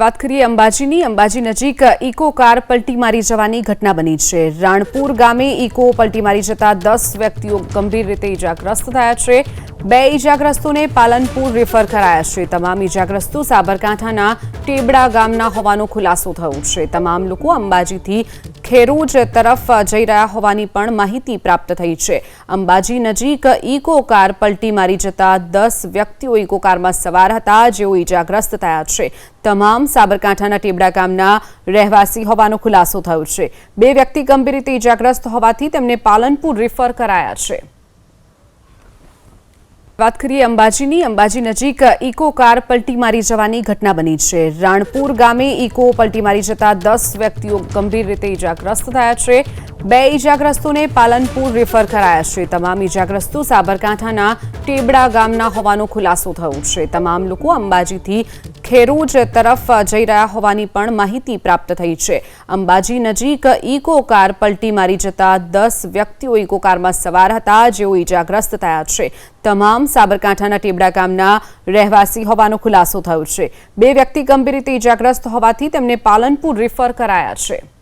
વાત કરીએ અંબાજીની. અંબાજી નજીક ઇકો કાર પલટી મારી જવાની ઘટના બની છે. રાણપુર ગામે ઇકો પલટી મારી જતા દસ વ્યક્તિઓ ગંભીર રીતે ઇજાગ્રસ્ત થયા છે. બે ઇજાગ્રસ્તોને પાલનપુર રેફર કરાયા છે. તમામ ઇજાગ્રસ્તો સાબરકાંઠાના ટેબડા ગામના હોવાનો ખુલાસો થયો છે. તમામ લોકો અંબાજીથી ખેરોજ તરફ જઈ રહ્યા હોવાની પણ માહિતી પ્રાપ્ત થઈ છે. અંબાજી નજીક ઇકો કાર પલટી મારી જતા દસ વ્યક્તિઓ ઇકો કારમાં સવાર હતા. જેઓ ઇજાગ્રસ્ત થયા છે. તમામ સાબરકાંઠાના ટેબડા ગામના રહેવાસી હોવાનો ખુલાસો થયો છે. બે વ્યક્તિ ગંભીર રીતે ઇજાગ્રસ્ત હોવાથી તેમને પાલનપુર રેફર કરાયા છે. વાત કરીએ અંબાજીની. અંબાજી નજીક ઇકો કાર પલટી મારી જવાની ઘટના બની છે. રાણપુર ગામે ઇકો પલટી મારી જતા દસ વ્યક્તિઓ ગંભીર રીતે ઇજાગ્રસ્ત થયા છે. બે ઇજાગ્રસ્તોને પાલનપુર રેફર કરાયા છે. તમામ ઇજાગ્રસ્તો સાબરકાંઠાના ટેબડા ગામના હોવાનો ખુલાસો થયો છે. તમામ લોકો અંબાજીથી ખેરોજ તરફ જઈ રહ્યા હોવાની પણ માહિતી પ્રાપ્ત થઈ છે. અંબાજી નજીક ઇકો કાર પલટી મારી જતા દસ વ્યક્તિઓ ઇકો કારમાં સવાર હતા. જેઓ ઇજાગ્રસ્ત થયા છે. તમામ સાબરકાંઠાના ટેબડા ગામના રહેવાસી હોવાનો ખુલાસો થયો છે. બે વ્યક્તિ ગંભીર રીતે ઇજાગ્રસ્ત હોવાથી તેમને પાલનપુર રેફર કરાયા છે.